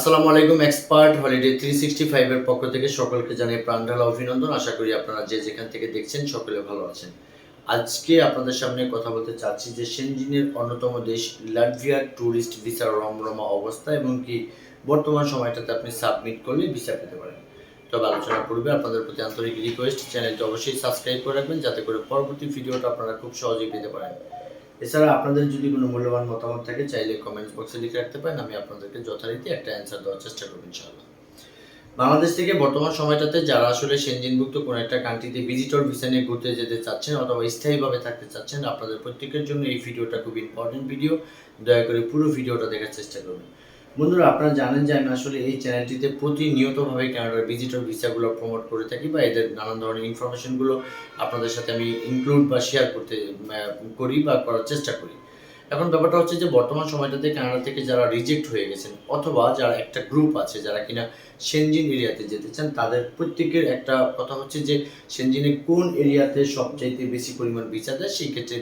আসসালামু আলাইকুম, expert holiday three sixty ফাইভের পক্ষ থেকে সকলকে জানিয়ে প্রাণঢালা অভিনন্দন। আশা করি আপনারা যে যেখান থেকে দেখছেন সকলে ভালো আছেন। আজকে আপনাদের সামনে কথা বলতে চাচ্ছি যে সেনজিনের অন্যতম দেশ লাটভিয়ার ট্যুরিস্ট ভিসার রমরমা অবস্থা এবং কি বর্তমান সময়টাতে আপনি সাবমিট করলে ভিসা পেতে পারেন। তবে আলোচনা পূর্বে আপনাদের প্রতি আন্তরিক রিকোয়েস্ট চ্যানেলটি অবশ্যই সাবস্ক্রাইব করে রাখবেন যাতে করে পরবর্তী ভিডিওটা আপনারা খুব সহজেই পেতে পারেন। এছাড়া আপনাদের যদি কোনো মূল্যবান মতামত থাকে, চাইলে কমেন্ট বক্সে লিখে রাখতে পারেন, আমি আপনাদেরকে যথারীতি একটা অ্যান্সার দেওয়ার চেষ্টা করব ইনশাআল্লাহ। বাংলাদেশ থেকে বর্তমান সময়টাতে যারা আসলে সেনজিনভুক্ত কোনো একটা কান্ট্রিতে ভিজিটর ভিসা নিয়ে ঘুরতে যেতে চাচ্ছেন অথবা স্থায়ীভাবে থাকতে চাচ্ছেন, আপনাদের প্রত্যেকের জন্য এই ভিডিওটা খুব ইম্পর্টেন্ট ভিডিও দয়া করে পুরো ভিডিওটা দেখার চেষ্টা করবেন। বন্ধুরা, আপনারা জানেন যে আমি আসলে এই চ্যানেলটিতে প্রতিনিয়তভাবে ক্যানাডার ভিজিটর ভিসাগুলো প্রমোট করে থাকি বা এদের নানান ধরনের ইনফরমেশনগুলো আপনাদের সাথে আমি ইনক্লুড বা শেয়ার করতে করি বা করার চেষ্টা করি। এখন ব্যাপারটা হচ্ছে যে বর্তমান সময়টাতে কানাডা থেকে যারা রিজেক্ট হয়ে গেছেন অথবা যারা একটা গ্রুপ আছে যারা কিনা সেনজিন এরিয়াতে যেতে চান তাদের প্রত্যেকের একটা কথা হচ্ছে যে সেনজিনে কোন এরিয়াতে সবচাইতে বেশি পরিমাণ ভিসা দেয় সেই ক্ষেত্রে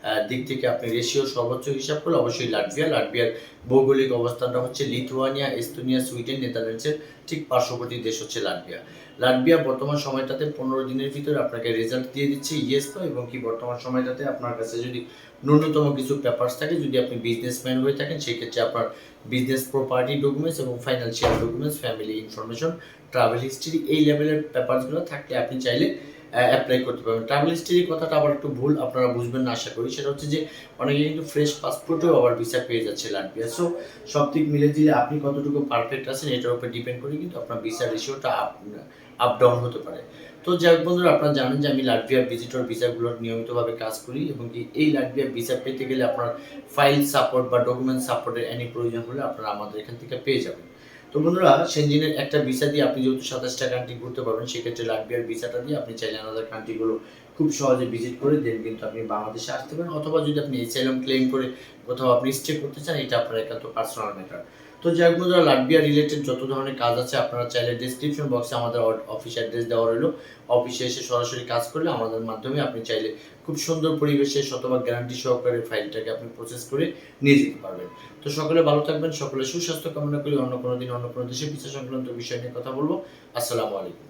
আহ, দিক থেকে আপনি রেশিও সর্বোচ্চ হিসাব করলে অবশ্যই লাটভিয়া লাটভিয়ার ভৌগোলিক অবস্থানটা হচ্ছে লিথুয়ানিয়া এস্তোনিয়া সুইডেন নেদারল্যান্ডসের ঠিক পার্শ্ববর্তী দেশ হচ্ছে লাটভিয়া লাটভিয়া বর্তমান সময়টাতে পনেরো দিনের ভিতরে আপনাকে রেজাল্ট দিয়ে দিচ্ছে ইয়েস এবং কি বর্তমান সময়টাতে আপনার কাছে যদি ন্যূনতম কিছু পেপারস থাকে। যদি আপনি বিজনেসম্যান হয়ে থাকেন, সেক্ষেত্রে আপনার বিজনেস প্রপার্টি ডকুমেন্টস এবং financial documents family information travel history এই লেভেলের পেপারসগুলো থাকলে আপনি চাইলে অ্যাপ্লাই করতে পারবেন। ট্রাভেল হিস্ট্রির কথাটা আবার একটু ভুল আপনারা বুঝবেন না, আশা করি। সেটা হচ্ছে যে অনেকে কিন্তু ফ্রেশ পাসপোর্টেও আবার ভিসা পেয়ে যাচ্ছে লাটভিয়া। সো সব দিক মিলে দিলে আপনি কতটুকু পারফেক্ট আছেন, এটার উপর ডিপেন্ড করে কিন্তু আপনার ভিসা রেশিওটা আপ আপ ডাউন হতে পারে। তো যাই হোক বন্ধুরা, আপনারা জানেন যে আমি লাটভিয়ার ভিজিটর ভিসাগুলোর নিয়মিতভাবে কাজ করি এবং কি এই লাটভিয়ার ভিসা পেতে গেলে আপনার ফাইল সাপোর্ট বা ডকুমেন্ট সাপোর্টের এনি প্রয়োজন হলে আপনারা আমাদের এখান থেকে পেয়ে যাবেন। তো বন্ধুরা সেনজিনের একটা ভিসা দিয়ে আপনি যেহেতু সাতাশটা কান্ট্রি ঘুরতে পারবেন, সেক্ষেত্রে লাগবে আর ভিসাটা দিয়ে আপনি চাইলে আলাদা কান্ট্রিগুলো খুব সহজে ভিজিট করে দেন কিন্তু আপনি বাংলাদেশে আসতে পারেন। অথবা যদি আপনি এসআইএম ক্লেম করে কোথাও আপনি স্টে করতে চান, এটা আপনার একান্ত পার্সোনাল ম্যাটার তো যাই বন্ধুরা লাটভিয়া রিলেটেড যত ধরনের কাজ আছে, আপনারা চাইলে ডিসক্রিপশন বক্সে আমাদের অফিস অ্যাড্রেস দেওয়া রইল। অফিসে এসে সরাসরি কাজ করলে আমাদের মাধ্যমে আপনি চাইলে খুব সুন্দর পরিবেশে শতভাগ গ্যারান্টি সহকারে ফাইলটাকে আপনি প্রসেস করে নিয়ে যেতে পারবেন। তো সকলে ভালো থাকবেন, সকলে সুস্বাস্থ্য কামনা করি, অন্য কোনো দিন, অন্য কোনো দেশে বিচার সংক্রান্ত বিষয় নিয়ে কথা বলব। আসসালামু আলাইকুম।